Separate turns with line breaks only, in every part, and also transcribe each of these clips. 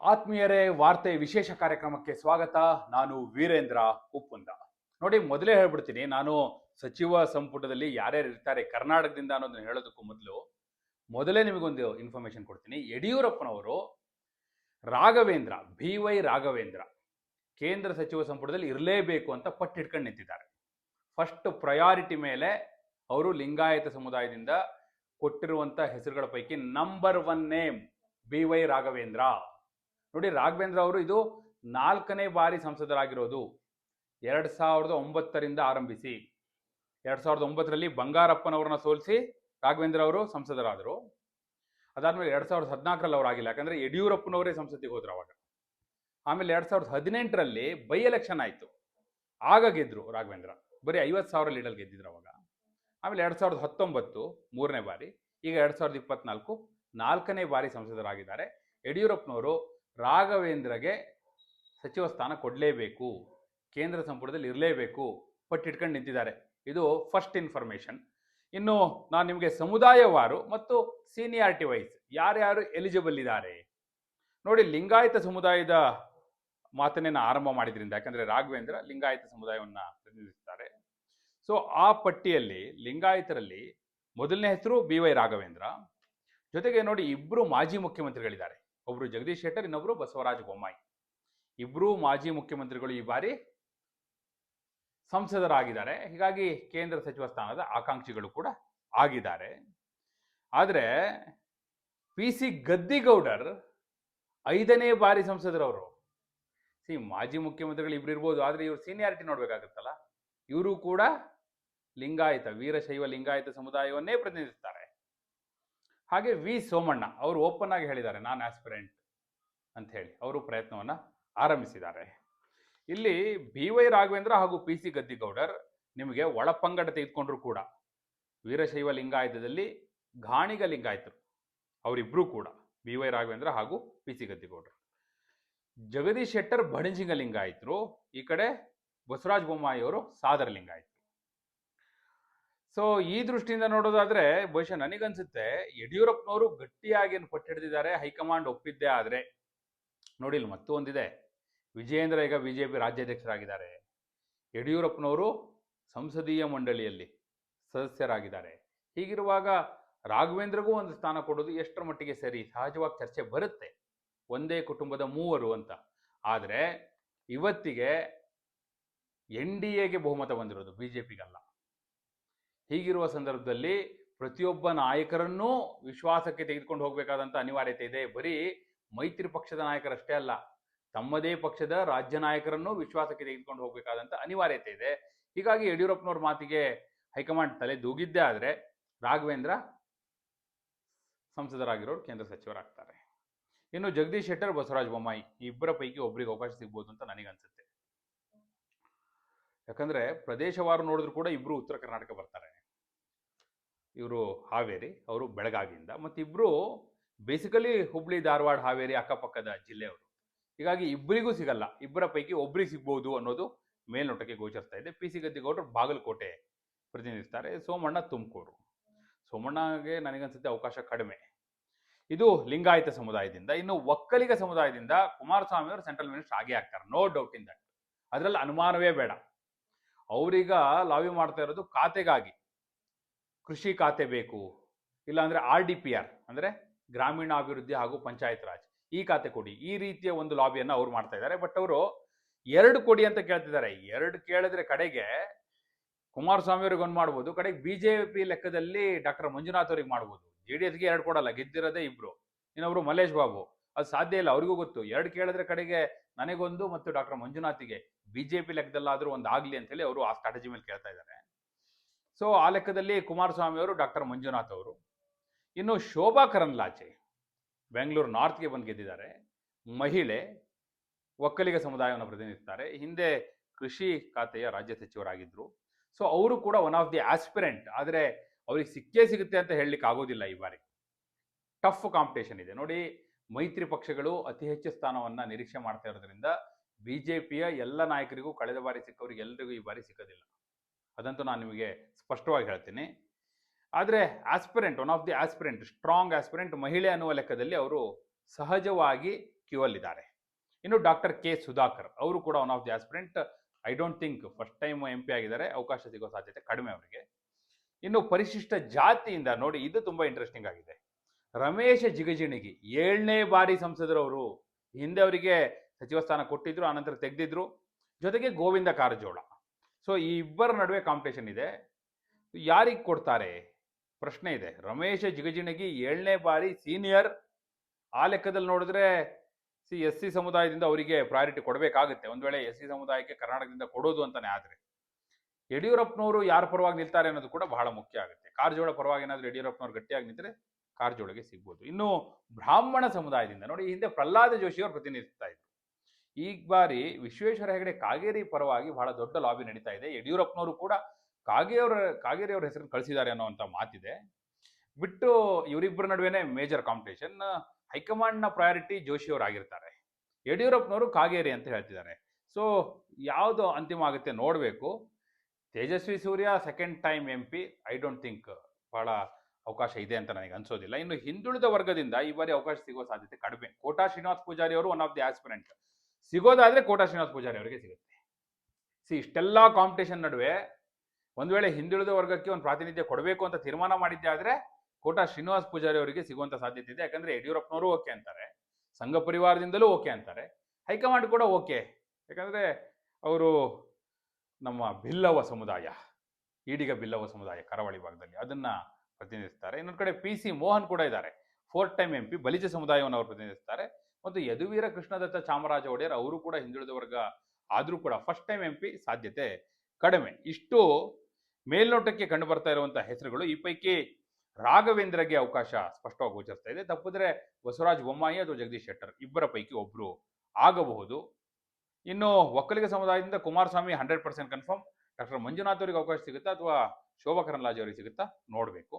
ಆತ್ಮೀಯರೇ, ವಾರ್ತೆ ವಿಶೇಷ ಕಾರ್ಯಕ್ರಮಕ್ಕೆ ಸ್ವಾಗತ. ನಾನು ವೀರೇಂದ್ರ ಉಪ್ಪುಂದ. ನೋಡಿ, ಮೊದಲೇ ಹೇಳ್ಬಿಡ್ತೀನಿ, ನಾನು ಸಚಿವ ಸಂಪುಟದಲ್ಲಿ ಯಾರ್ಯಾರು ಇರ್ತಾರೆ, ಕರ್ನಾಟಕದಿಂದ ಅನ್ನೋದನ್ನ ಹೇಳೋದಕ್ಕೂ ಮೊದಲು ಮೊದಲೇ ನಿಮಗೊಂದು ಇನ್ಫಾರ್ಮೇಶನ್ ಕೊಡ್ತೀನಿ. ಯಡಿಯೂರಪ್ಪನವರು, ರಾಘವೇಂದ್ರ, ಬಿ ವೈ ರಾಘವೇಂದ್ರ, ಕೇಂದ್ರ ಸಚಿವ ಸಂಪುಟದಲ್ಲಿ ಇರಲೇಬೇಕು ಅಂತ ಪಟ್ಟಿಟ್ಕೊಂಡು ನಿಂತಿದ್ದಾರೆ. ಫಸ್ಟ್ ಪ್ರಯಾರಿಟಿ ಮೇಲೆ ಅವರು ಲಿಂಗಾಯತ ಸಮುದಾಯದಿಂದ ಕೊಟ್ಟಿರುವಂಥ ಹೆಸರುಗಳ ಪೈಕಿ number one name B Y Raghavendra. ನೋಡಿ ರಾಘವೇಂದ್ರ ಅವರು ಇದು ನಾಲ್ಕನೇ ಬಾರಿ ಸಂಸದರಾಗಿರೋದು. ಎರಡ್ ಸಾವಿರದ ಒಂಬತ್ತರಿಂದ ಆರಂಭಿಸಿ, ಎರಡ್ ಸಾವಿರದ ಒಂಬತ್ತರಲ್ಲಿ ಬಂಗಾರಪ್ಪನವ್ರನ್ನ ಸೋಲಿಸಿ ರಾಘವೇಂದ್ರ ಅವರು ಸಂಸದರಾದರು. ಅದಾದ್ಮೇಲೆ ಎರಡ್ ಸಾವಿರದ ಹದಿನಾಲ್ಕರಲ್ಲಿ ಅವ್ರು ಆಗಿಲ್ಲ, ಯಾಕಂದ್ರೆ ಯಡಿಯೂರಪ್ಪನವರೇ ಸಂಸತ್ತಿಗೆ ಹೋದ್ರು ಅವಾಗ. ಆಮೇಲೆ ಎರಡ್ ಸಾವಿರದ ಹದಿನೆಂಟರಲ್ಲಿ ಬೈ ಎಲೆಕ್ಷನ್ ಆಯ್ತು. ಆಗ ಗೆದ್ರು ರಾಘವೇಂದ್ರ. ಬರೀ ಐವತ್ತು ಸಾವಿರ ಲೀಡಲ್ ಗೆದ್ದಿದ್ರು ಅವಾಗ. ಆಮೇಲೆ ಎರಡ್ ಸಾವಿರದ ಹತ್ತೊಂಬತ್ತು ಮೂರನೇ ಬಾರಿ, ಈಗ ಎರಡ್ ಸಾವಿರದ ಇಪ್ಪತ್ನಾಲ್ಕು ನಾಲ್ಕನೇ ಬಾರಿ ಸಂಸದರಾಗಿದ್ದಾರೆ. ಯಡಿಯೂರಪ್ಪನವರು ರಾಘವೇಂದ್ರಗೆ ಸಚಿವ ಸ್ಥಾನ ಕೊಡಲೇಬೇಕು, ಕೇಂದ್ರ ಸಂಪುಟದಲ್ಲಿ ಇರಲೇಬೇಕು, ಪಟ್ಟಿಟ್ಕೊಂಡು ನಿಂತಿದ್ದಾರೆ. ಇದು ಫಸ್ಟ್ ಇನ್ಫಾರ್ಮೇಷನ್ ಇನ್ನು ನಾನು ನಿಮಗೆ ಸಮುದಾಯವಾರು ಮತ್ತು ಸೀನಿಯಾರಿಟಿ ವೈಸ್ ಯಾರ್ಯಾರು ಎಲಿಜಿಬಲ್ ಇದ್ದಾರೆ ನೋಡಿ, ಲಿಂಗಾಯತ ಸಮುದಾಯದ ಮಾತನ್ನೇ ನಾನು ಆರಂಭ ಮಾಡಿದ್ರಿಂದ, ಯಾಕಂದರೆ ರಾಘವೇಂದ್ರ ಲಿಂಗಾಯತ ಸಮುದಾಯವನ್ನು ಪ್ರತಿನಿಧಿಸ್ತಾರೆ. ಸೊ ಆ ಪಟ್ಟಿಯಲ್ಲಿ, ಲಿಂಗಾಯತರಲ್ಲಿ ಮೊದಲನೇ ಹೆಸರು ಬಿ ವೈ ರಾಘವೇಂದ್ರ. ಜೊತೆಗೆ ನೋಡಿ ಇಬ್ಬರು ಮಾಜಿ ಮುಖ್ಯಮಂತ್ರಿಗಳಿದ್ದಾರೆ. ಒಬ್ರು ಜಗದೀಶ್ ಶೆಟ್ಟರ್, ಇನ್ನೊಬ್ರು ಬಸವರಾಜ ಬೊಮ್ಮಾಯಿ. ಇಬ್ರು ಮಾಜಿ ಮುಖ್ಯಮಂತ್ರಿಗಳು ಈ ಬಾರಿ ಸಂಸದರಾಗಿದ್ದಾರೆ. ಹೀಗಾಗಿ ಕೇಂದ್ರ ಸಚಿವ ಸ್ಥಾನದ ಆಕಾಂಕ್ಷಿಗಳು ಕೂಡ ಆಗಿದ್ದಾರೆ. ಆದರೆ ಪಿ ಸಿ ಗದ್ದಿಗೌಡರ್ ಐದನೇ ಬಾರಿ ಸಂಸದರವರು. ಸಿ ಮಾಜಿ ಮುಖ್ಯಮಂತ್ರಿಗಳು ಇಬ್ರು ಇರ್ಬೋದು, ಆದರೆ ಇವರು ಸೀನಿಯಾರಿಟಿ ನೋಡ್ಬೇಕಾಗತ್ತಲ್ಲ. ಇವರು ಕೂಡ ಲಿಂಗಾಯತ, ವೀರಶೈವ ಲಿಂಗಾಯತ ಸಮುದಾಯವನ್ನೇ ಪ್ರತಿನಿಧಿಸ್ತಾರೆ. ಹಾಗೆ ವಿ. ಸೋಮಣ್ಣ ಅವರು ಓಪನ್ ಆಗಿ ಹೇಳಿದ್ದಾರೆ, ನಾನು ಆಸ್ಪಿರೆಂಟ್ ಅಂತ ಹೇಳಿ. ಅವರು ಪ್ರಯತ್ನವನ್ನ ಆರಂಭಿಸಿದ್ದಾರೆ. ಇಲ್ಲಿ ಬಿ. ವೈ. ರಾಘವೇಂದ್ರ ಹಾಗೂ ಪಿ. ಸಿ. ಗದ್ದಿಗೌಡರ್ ನಿಮಗೆ ಒಳಪಂಗಡ ತೆಗೆದುಕೊಂಡ್ರು ಕೂಡ. ವೀರಶೈವ ಲಿಂಗಾಯತದಲ್ಲಿ ಘಾಣಿಗ ಲಿಂಗಾಯತರು ಅವರಿಬ್ಬರೂ ಕೂಡ, ಬಿ. ವೈ. ರಾಘವೇಂದ್ರ ಹಾಗೂ ಪಿ. ಸಿ. ಗದ್ದಿಗೌಡರು. ಜಗದೀಶ್ ಶೆಟ್ಟರ್ ಬಣಜಿಂಗ ಲಿಂಗಾಯತರು, ಈ ಕಡೆ ಬಸವರಾಜ ಬೊಮ್ಮಾಯಿ ಅವರು ಸಾದರ ಲಿಂಗಾಯತರು. ಸೊ ಈ ದೃಷ್ಟಿಯಿಂದ ನೋಡೋದಾದ್ರೆ, ಬಹುಶಃ ನನಗನ್ಸುತ್ತೆ, ಯಡಿಯೂರಪ್ಪನವರು ಗಟ್ಟಿಯಾಗಿ ಏನು ಪಟ್ಟಿಡಿದಿದ್ದಾರೆ ಹೈಕಮಾಂಡ್ ಒಪ್ಪಿದ್ದೇ ಆದ್ರೆ. ನೋಡಿ, ಇಲ್ಲಿ ಮತ್ತೊಂದಿದೆ ವಿಜಯೇಂದ್ರ ಈಗ ಬಿಜೆಪಿ ರಾಜ್ಯಾಧ್ಯಕ್ಷರಾಗಿದ್ದಾರೆ. ಯಡಿಯೂರಪ್ಪನವರು ಸಂಸದೀಯ ಮಂಡಳಿಯಲ್ಲಿ ಸದಸ್ಯರಾಗಿದ್ದಾರೆ. ಹೀಗಿರುವಾಗ ರಾಘವೇಂದ್ರಗೂ ಒಂದು ಸ್ಥಾನ ಕೊಡೋದು ಎಷ್ಟರ ಮಟ್ಟಿಗೆ ಸರಿ? ಸಹಜವಾಗಿ ಚರ್ಚೆ ಬರುತ್ತೆ. ಒಂದೇ ಕುಟುಂಬದ ಮೂವರು ಅಂತ. ಆದರೆ, ಇವತ್ತಿಗೆ ಎನ್ ಡಿ ಎಗೆ ಬಹುಮತ ಬಂದಿರೋದು ಬಿ ಜೆ ಪಿಗಲ್ಲ ಹೀಗಿರುವ ಸಂದರ್ಭದಲ್ಲಿ ಪ್ರತಿಯೊಬ್ಬ ನಾಯಕರನ್ನೂ ವಿಶ್ವಾಸಕ್ಕೆ ತೆಗೆದುಕೊಂಡು ಹೋಗಬೇಕಾದಂಥ ಅನಿವಾರ್ಯತೆ ಇದೆ. ಬರೀ ಮೈತ್ರಿ ಪಕ್ಷದ ನಾಯಕರಷ್ಟೇ ಅಲ್ಲ, ತಮ್ಮದೇ ಪಕ್ಷದ ರಾಜ್ಯ ನಾಯಕರನ್ನು ವಿಶ್ವಾಸಕ್ಕೆ ತೆಗೆದುಕೊಂಡು ಹೋಗಬೇಕಾದಂಥ ಅನಿವಾರ್ಯತೆ ಇದೆ. ಹೀಗಾಗಿ ಯಡಿಯೂರಪ್ಪನವ್ರ ಮಾತಿಗೆ ಹೈಕಮಾಂಡ್ ತಲೆ ದೂಗಿದ್ದೇ ಆದರೆ ರಾಘವೇಂದ್ರ ಸಂಸದರಾಗಿರೋರು ಕೇಂದ್ರ ಸಚಿವರಾಗ್ತಾರೆ. ಇನ್ನು ಜಗದೀಶ್ ಶೆಟ್ಟರ್, ಬಸವರಾಜ ಬೊಮ್ಮಾಯಿ ಇಬ್ಬರ ಪೈಕಿ ಒಬ್ಬರಿಗೆ ಅವಕಾಶ ಸಿಗ್ಬೋದು ಅಂತ ನನಗನ್ಸುತ್ತೆ. ಯಾಕಂದ್ರೆ ಪ್ರದೇಶವಾರು ನೋಡಿದ್ರು ಕೂಡ ಇಬ್ರು ಉತ್ತರ ಕರ್ನಾಟಕ ಬರ್ತಾರೆ. ಇವರು ಹಾವೇರಿ, ಅವರು ಬೆಳಗಾವಿಯಿಂದ. ಮತ್ತಿಬ್ಬರು ಬೇಸಿಕಲಿ ಹುಬ್ಳಿ, ಧಾರವಾಡ, ಹಾವೇರಿ ಅಕ್ಕಪಕ್ಕದ ಜಿಲ್ಲೆಯವರು. ಹೀಗಾಗಿ ಇಬ್ಬರಿಗೂ ಸಿಗಲ್ಲ. ಇಬ್ಬರ ಪೈಕಿ ಒಬ್ಬರಿಗೆ ಸಿಗ್ಬೋದು ಅನ್ನೋದು ಮೇಲ್ನೋಟಕ್ಕೆ ಗೋಚರಿಸ್ತಾ ಇದೆ. ಪಿ ಸಿ ಗದ್ದಿಗೌಡರು ಬಾಗಲಕೋಟೆ ಪ್ರತಿನಿಧಿಸ್ತಾರೆ. ಸೋಮಣ್ಣ ತುಮಕೂರು. ಸೋಮಣ್ಣಗೆ ನನಗನ್ಸುತ್ತೆ ಅವಕಾಶ ಕಡಿಮೆ. ಇದು ಲಿಂಗಾಯತ ಸಮುದಾಯದಿಂದ, ಇನ್ನು ಒಕ್ಕಲಿಗ ಸಮುದಾಯದಿಂದ ಕುಮಾರಸ್ವಾಮಿ ಅವರು ಸೆಂಟ್ರಲ್ ಮಿನಿಸ್ಟರ್ ಆಗೇ ಆಗ್ತಾರೆ. No doubt in that. ಅದರಲ್ಲಿ ಅನುಮಾನವೇ ಬೇಡ. ಅವರೀಗ ಲಾವಿ ಮಾಡ್ತಾ ಇರೋದು ಖಾತೆಗಾಗಿ. ಕೃಷಿ ಖಾತೆ ಬೇಕು, ಇಲ್ಲಾಂದ್ರೆ ಆರ್ ಡಿ ಪಿ ಆರ್, ಅಂದ್ರೆ ಗ್ರಾಮೀಣಾಭಿವೃದ್ಧಿ ಹಾಗೂ ಪಂಚಾಯತ್ ರಾಜ್, ಈ ಖಾತೆ ಕೊಡಿ. ಈ ರೀತಿಯ ಒಂದು ಲಾಬಿಯನ್ನ ಅವ್ರು ಮಾಡ್ತಾ ಇದ್ದಾರೆ. ಬಟ್ ಅವರು ಎರಡು ಕೊಡಿ ಅಂತ ಕೇಳ್ತಿದ್ದಾರೆ. ಎರಡು ಕೇಳಿದ್ರೆ ಕಡೆಗೆ ಕುಮಾರಸ್ವಾಮಿ ಅವ್ರಿಗೆ ಒಂದು ಮಾಡ್ಬೋದು, ಕಡೆಗೆ ಬಿಜೆಪಿ ಲೆಕ್ಕದಲ್ಲಿ ಡಾಕ್ಟರ್ ಮಂಜುನಾಥ್ ಅವ್ರಿಗೆ ಮಾಡ್ಬೋದು. ಜೆ ಡಿ ಎಸ್ಗೆ ಎರಡು ಕೊಡಲ್ಲ, ಗೆದ್ದಿರೋದೇ ಇಬ್ರು. ಇನ್ನೊಬ್ರು ಮಲ್ಲೇಶ್ ಬಾಬು. ಅದು ಸಾಧ್ಯ ಇಲ್ಲ, ಅವ್ರಿಗೂ ಗೊತ್ತು. ಎರಡು ಕೇಳಿದ್ರೆ ಕಡೆಗೆ ನನಗೊಂದು ಮತ್ತು ಡಾಕ್ಟರ್ ಮಂಜುನಾಥ್ಗೆ ಬಿಜೆಪಿ ಲೆಕ್ಕದಲ್ಲಾದ್ರೂ ಒಂದು ಆಗ್ಲಿ ಅಂತ ಹೇಳಿ ಅವರು ಆ ಸ್ಟ್ರಾಟಜಿ ಮೇಲೆ ಕೇಳ್ತಾ ಇದ್ದಾರೆ. ಸೊ ಆ ಲೆಕ್ಕದಲ್ಲಿ ಕುಮಾರಸ್ವಾಮಿ ಅವರು ಡಾಕ್ಟರ್ ಮಂಜುನಾಥ್ ಅವರು. ಇನ್ನು ಶೋಭಾ ಕರಂದ್ಲಾಚೆ ಬೆಂಗಳೂರು ನಾರ್ತ್ಗೆ ಬಂದು ಗೆದ್ದಿದ್ದಾರೆ. ಮಹಿಳೆ, ಒಕ್ಕಲಿಗ ಸಮುದಾಯವನ್ನು ಪ್ರತಿನಿಧಿಸ್ತಾರೆ. ಹಿಂದೆ ಕೃಷಿ ಖಾತೆಯ ರಾಜ್ಯ ಸಚಿವರಾಗಿದ್ದರು ಸೊ ಅವರು ಕೂಡ ಒನ್ ಆಫ್ ದಿ ಆಸ್ಪಿರೆಂಟ್ ಆದರೆ ಅವ್ರಿಗೆ ಸಿಕ್ಕೇ ಸಿಗುತ್ತೆ ಅಂತ ಹೇಳಲಿಕ್ಕೆ ಆಗೋದಿಲ್ಲ ಈ ಬಾರಿ. ಟಫ್ ಕಾಂಪಿಟೇಷನ್ ಇದೆ. ನೋಡಿ, ಮೈತ್ರಿ ಪಕ್ಷಗಳು ಅತಿ ಹೆಚ್ಚು ಸ್ಥಾನವನ್ನ ನಿರೀಕ್ಷೆ ಮಾಡ್ತಾ ಇರೋದ್ರಿಂದ ಬಿಜೆಪಿಯ ಎಲ್ಲ ನಾಯಕರಿಗೂ ಕಳೆದ ಬಾರಿ ಸಿಕ್ಕವರಿಗೆ ಎಲ್ಲರಿಗೂ ಈ ಬಾರಿ ಸಿಕ್ಕೋದಿಲ್ಲ. ಅದಂತೂ ನಾನು ನಿಮಗೆ ಸ್ಪಷ್ಟವಾಗಿ ಹೇಳ್ತೀನಿ. ಆದರೆ aspirant one of the aspirant strong aspirant ಮಹಿಳೆ ಅನ್ನುವ ಲೆಕ್ಕದಲ್ಲಿ ಅವರು ಸಹಜವಾಗಿ ಕ್ಯೂ ಅಲ್ಲಿದ್ದಾರೆ. ಇನ್ನು ಡಾಕ್ಟರ್ ಕೆ ಸುಧಾಕರ್ ಅವರು ಕೂಡ one of the aspirant I don't think first time M P ಆಗಿದ್ದಾರೆ, ಅವಕಾಶ ಸಿಗೋ ಸಾಧ್ಯತೆ ಕಡಿಮೆ ಅವರಿಗೆ. ಇನ್ನು ಪರಿಶಿಷ್ಟ ಜಾತಿಯಿಂದ ನೋಡಿ, ಇದು ತುಂಬಾ ಇಂಟ್ರೆಸ್ಟಿಂಗ್ ಆಗಿದೆ. ರಮೇಶ ಜಿಗಜಿಣಗಿ ಏಳನೇ ಬಾರಿ ಸಂಸದರವರು ಹಿಂದೆ ಅವರಿಗೆ ಸಚಿವ ಸ್ಥಾನ ಕೊಟ್ಟಿದ್ರು, ಆನಂತರ ತೆಗೆದಿದ್ರು. ಜೊತೆಗೆ ಗೋವಿಂದ ಕಾರಜೋಳ. ಸೊ ಈ ಇಬ್ಬರ ನಡುವೆ ಕಾಂಪಿಟೇಷನ್ ಇದೆ. ಯಾರಿಗೆ ಕೊಡ್ತಾರೆ? ಪ್ರಶ್ನೆ ಇದೆ. ರಮೇಶ ಜಿಗಜಿಣಗಿ ಏಳನೇ ಬಾರಿ ಸೀನಿಯರ್ ಆ ಲೆಕ್ಕದಲ್ಲಿ ನೋಡಿದ್ರೆ ಸಿ, ಎಸ್ ಸಿ ಸಮುದಾಯದಿಂದ ಅವರಿಗೆ ಪ್ರಯಾರಿಟಿ ಕೊಡಬೇಕಾಗುತ್ತೆ. ಒಂದು ವೇಳೆ ಎಸ್ ಸಿ ಸಮುದಾಯಕ್ಕೆ ಕರ್ನಾಟಕದಿಂದ ಕೊಡೋದು ಅಂತಾನೆ ಆದರೆ ಯಡಿಯೂರಪ್ಪನವರು ಯಾರ ಪರವಾಗಿ ನಿಲ್ತಾರೆ ಅನ್ನೋದು ಕೂಡ ಬಹಳ ಮುಖ್ಯ ಆಗುತ್ತೆ. ಕಾರಜೋಳ ಪರವಾಗಿ ಏನಾದರೂ ಯಡಿಯೂರಪ್ಪನವ್ರು ಗಟ್ಟಿಯಾಗಿ ನಿಂತರೆ ಕಾರಜೋಳಗೆ ಸಿಗ್ಬೋದು. ಇನ್ನು ಬ್ರಾಹ್ಮಣ ಸಮುದಾಯದಿಂದ ನೋಡಿ ಹಿಂದೆ ಪ್ರಹ್ಲಾದ ಜೋಶಿ ಅವರು ಪ್ರತಿನಿಧಿಸ್ತಾ ಇದ್ರು. ಈ ಬಾರಿ ವಿಶ್ವೇಶ್ವರ ಹೆಗಡೆ ಕಾಗೇರಿ ಪರವಾಗಿ ಬಹಳ ದೊಡ್ಡ ಲಾಬಿ ನಡೀತಾ ಇದೆ. ಯಡಿಯೂರಪ್ಪನವರು ಕೂಡ ಕಾಗೇಯವರ ಕಾಗೇರಿ ಅವರ ಹೆಸರನ್ನು ಕಳಿಸಿದ್ದಾರೆ ಅನ್ನೋವಂಥ ಮಾತಿದೆ. ಬಿಟ್ಟು ಇವರಿಬ್ಬರ ನಡುವೆನೆ ಮೇಜರ್ ಕಾಂಪಿಟೇಷನ್, ಹೈಕಮಾಂಡ್ನ ಪ್ರಯಾರಿಟಿ ಜೋಶಿ ಅವರು ಆಗಿರ್ತಾರೆ ಯಡಿಯೂರಪ್ಪನವರು ಕಾಗೇರಿ ಅಂತ ಹೇಳ್ತಿದ್ದಾರೆ. ಸೊ ಯಾವುದು ಅಂತಿಮ ಆಗುತ್ತೆ ನೋಡಬೇಕು. Tejasvi Surya second time M P I don't think ಬಹಳ ಅವಕಾಶ ಇದೆ ಅಂತ ನನಗೆ ಅನ್ಸೋದಿಲ್ಲ. ಇನ್ನು ಹಿಂದುಳಿದ ವರ್ಗದಿಂದ ಈ ಬಾರಿ ಅವಕಾಶ ಸಿಗೋ ಸಾಧ್ಯತೆ ಕಡಿಮೆ. ಕೋಟಾ ಶ್ರೀನಿವಾಸ್ ಪೂಜಾರಿ ಅವರು ಒನ್ ಆಫ್ ದಿ ಆಸ್ಪಿರೆಂಟ್ ಸಿಗೋದಾದ್ರೆ ಕೋಟಾ ಶ್ರೀನಿವಾಸ್ ಪೂಜಾರಿ ಅವರಿಗೆ ಸಿಗುತ್ತೆ. ಸಿ, ಇಷ್ಟೆಲ್ಲ ಕಾಂಪಿಟೇಷನ್ ನಡುವೆ ಒಂದು ವೇಳೆ ಹಿಂದುಳಿದ ವರ್ಗಕ್ಕೆ ಒಂದು ಪ್ರಾತಿನಿಧ್ಯ ಕೊಡಬೇಕು ಅಂತ ತೀರ್ಮಾನ ಮಾಡಿದ್ದೆ ಆದರೆ ಕೋಟಾ ಶ್ರೀನಿವಾಸ್ ಪೂಜಾರಿ ಅವರಿಗೆ ಸಿಗುವಂಥ ಸಾಧ್ಯತೆ ಇದೆ. ಯಾಕಂದ್ರೆ ಯಡಿಯೂರಪ್ಪನವರು ಓಕೆ ಅಂತಾರೆ. ಸಂಘ ಪರಿವಾರದಿಂದಲೂ ಓಕೆ ಅಂತಾರೆ. ಹೈಕಮಾಂಡ್ ಕೂಡ ಓಕೆ. ಯಾಕಂದ್ರೆ ಅವರು ನಮ್ಮ ಬಿಲ್ಲವ ಸಮುದಾಯ, ಈಡಿಗ ಬಿಲ್ಲವ ಸಮುದಾಯ ಕರಾವಳಿ ಭಾಗದಲ್ಲಿ ಅದನ್ನ ಪ್ರತಿನಿಧಿಸ್ತಾರೆ. ಇನ್ನೊಂದು ಕಡೆ ಪಿ ಸಿ ಮೋಹನ್ ಕೂಡ ಇದ್ದಾರೆ. Fourth time M P Balija ಸಮುದಾಯವನ್ನು ಅವರು ಪ್ರತಿನಿಧಿಸ್ತಾರೆ. ಮತ್ತು ಯದುವೀರ ಕೃಷ್ಣದತ್ತ ಚಾಮರಾಜ ಒಡೆಯರ್ ಅವರು ಕೂಡ ಹಿಂದುಳಿದ ವರ್ಗ ಆದರೂ ಕೂಡ ಫಸ್ಟ್ ಟೈಮ್ ಎಂ ಪಿ ಸಾಧ್ಯತೆ ಕಡಿಮೆ. ಇಷ್ಟು ಮೇಲ್ನೋಟಕ್ಕೆ ಕಂಡು ಬರ್ತಾ ಇರುವಂತಹ ಹೆಸರುಗಳು ಈ ಪೈಕಿ ರಾಘವೇಂದ್ರಗೆ ಅವಕಾಶ ಸ್ಪಷ್ಟವಾಗಿ ಗೋಚರಿಸ್ತಾ ಇದೆ. ತಪ್ಪಿದ್ರೆ ಬಸವರಾಜ ಬೊಮ್ಮಾಯಿ ಅಥವಾ ಜಗದೀಶ್ ಶೆಟ್ಟರ್ ಇಬ್ಬರ ಪೈಕಿ ಒಬ್ಬರು ಆಗಬಹುದು. ಇನ್ನು ಒಕ್ಕಲಿಗ ಸಮುದಾಯದಿಂದ Kumaraswamy hundred percent confirm doctor Manjunath ಅವರಿಗೆ ಅವಕಾಶ ಸಿಗುತ್ತಾ ಅಥವಾ ಶೋಭಾ ಕರಂದ್ಲಾಜೆ ಅವರಿಗೆ ಸಿಗುತ್ತಾ ನೋಡಬೇಕು.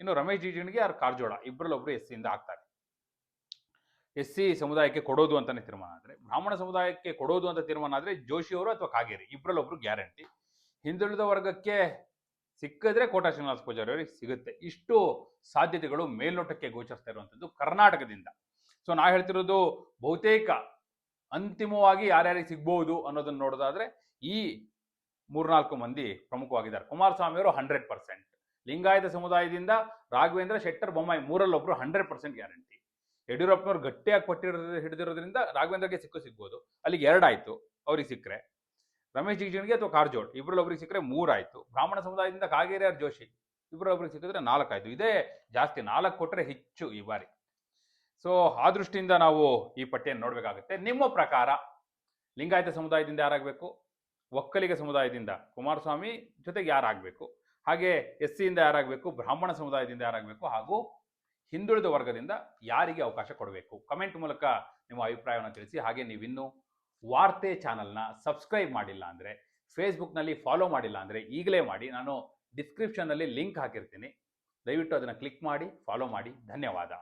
ಇನ್ನು ರಮೇಶ್ ಜಿಜಿಣಿಗೆ ಯಾರು ಕಾರಜೋಳ ಇಬ್ಬರಲ್ಲೊಬ್ರು ಎಸ್ ಸಿಯಿಂದ ಆಗ್ತಾರೆ. ಎಸ್ ಸಿ ಸಮುದಾಯಕ್ಕೆ ಕೊಡೋದು ಅಂತಾನೆ ತೀರ್ಮಾನ ಆದರೆ, ಬ್ರಾಹ್ಮಣ ಸಮುದಾಯಕ್ಕೆ ಕೊಡೋದು ಅಂತ ತೀರ್ಮಾನ ಆದರೆ ಜೋಶಿ ಅವರು ಅಥವಾ ಕಾಗೇರಿ ಇಬ್ಬರಲ್ಲೊಬ್ರು ಗ್ಯಾರಂಟಿ. ಹಿಂದುಳಿದ ವರ್ಗಕ್ಕೆ ಸಿಕ್ಕಿದ್ರೆ ಕೋಟಾ ಶ್ರೀನಿವಾಸ ಪೂಜಾರಿ ಅವರಿಗೆ ಸಿಗುತ್ತೆ. ಇಷ್ಟು ಸಾಧ್ಯತೆಗಳು ಮೇಲ್ನೋಟಕ್ಕೆ ಗೋಚರಿಸ್ತಾ ಇರುವಂಥದ್ದು ಕರ್ನಾಟಕದಿಂದ. ಸೊ ನಾ ಹೇಳ್ತಿರೋದು ಬಹುತೇಕ ಅಂತಿಮವಾಗಿ ಯಾರ್ಯಾರಿಗೆ ಸಿಗ್ಬೋದು ಅನ್ನೋದನ್ನ ನೋಡೋದಾದ್ರೆ ಈ ಮೂರ್ನಾಲ್ಕು ಮಂದಿ ಪ್ರಮುಖವಾಗಿದ್ದಾರೆ. ಕುಮಾರಸ್ವಾಮಿ ಅವರು ಹಂಡ್ರೆಡ್ ಪರ್ಸೆಂಟ್ ಲಿಂಗಾಯತ ಸಮುದಾಯದಿಂದ ರಾಘವೇಂದ್ರ ಶೆಟ್ಟರ್ ಬೊಮ್ಮಾಯಿ ಮೂರಲ್ಲೊಬ್ರು ಹಂಡ್ರೆಡ್ ಪರ್ಸೆಂಟ್ ಗ್ಯಾರಂಟಿ. ಯಡಿಯೂರಪ್ಪನವ್ರು ಗಟ್ಟಿಯಾಗಿ ಪಟ್ಟಿರೋದು ಹಿಡಿದಿರೋದ್ರಿಂದ ರಾಘವೇಂದ್ರಗೆ ಸಿಕ್ಕು ಸಿಗ್ಬೋದು. ಅಲ್ಲಿಗೆ ಎರಡಾಯ್ತು ಅವ್ರಿಗೆ ಸಿಕ್ಕರೆ. ರಮೇಶ್ ಜಿಗಜಿಣಿಗೆ ಅಥವಾ ಕಾರಜೋಳ್ ಇಬ್ಬರಲ್ಲೊಬ್ರಿಗೆ ಸಿಕ್ಕರೆ ಮೂರಾಯ್ತು ಬ್ರಾಹ್ಮಣ ಸಮುದಾಯದಿಂದ ಕಾಗೇರಿ ಆರ್ ಜೋಶಿ ಇಬ್ಬರೊಬ್ರಿಗೆ ಸಿಕ್ಕಿದ್ರೆ ನಾಲ್ಕಾಯ್ತು ಇದೇ ಜಾಸ್ತಿ ನಾಲ್ಕು ಕೊಟ್ಟರೆ ಹೆಚ್ಚು ಈ ಬಾರಿ. ಸೊ ಆ ದೃಷ್ಟಿಯಿಂದ ನಾವು ಈ ಪಟ್ಟಿಯನ್ನು ನೋಡಬೇಕಾಗುತ್ತೆ. ನಿಮ್ಮ ಪ್ರಕಾರ ಲಿಂಗಾಯತ ಸಮುದಾಯದಿಂದ ಯಾರಾಗಬೇಕು? ಒಕ್ಕಲಿಗ ಸಮುದಾಯದಿಂದ ಕುಮಾರಸ್ವಾಮಿ ಜೊತೆಗೆ ಯಾರಾಗಬೇಕು? ಹಾಗೆ ಎಸ್ ಸಿಯಿಂದ ಯಾರಾಗಬೇಕು? ಬ್ರಾಹ್ಮಣ ಸಮುದಾಯದಿಂದ ಯಾರಾಗಬೇಕು? ಹಾಗೂ ಹಿಂದುಳಿದ ವರ್ಗದಿಂದ ಯಾರಿಗೆ ಅವಕಾಶ ಕೊಡಬೇಕು? ಕಮೆಂಟ್ ಮೂಲಕ ನಿಮ್ಮ ಅಭಿಪ್ರಾಯವನ್ನು ತಿಳಿಸಿ. ಹಾಗೆ ನೀವಿನ್ನೂ ವಾರ್ತೆ ಚಾನಲ್ನ ಸಬ್ಸ್ಕ್ರೈಬ್ ಮಾಡಿಲ್ಲ ಅಂದರೆ ಫೇಸ್ಬುಕ್ನಲ್ಲಿ ಫಾಲೋ ಮಾಡಿಲ್ಲ ಅಂದರೆ ಈಗಲೇ ಮಾಡಿ. ನಾನು ಡಿಸ್ಕ್ರಿಪ್ಷನ್ನಲ್ಲಿ ಲಿಂಕ್ ಹಾಕಿರ್ತೀನಿ. ದಯವಿಟ್ಟು ಅದನ್ನು ಕ್ಲಿಕ್ ಮಾಡಿ ಫಾಲೋ ಮಾಡಿ. ಧನ್ಯವಾದ.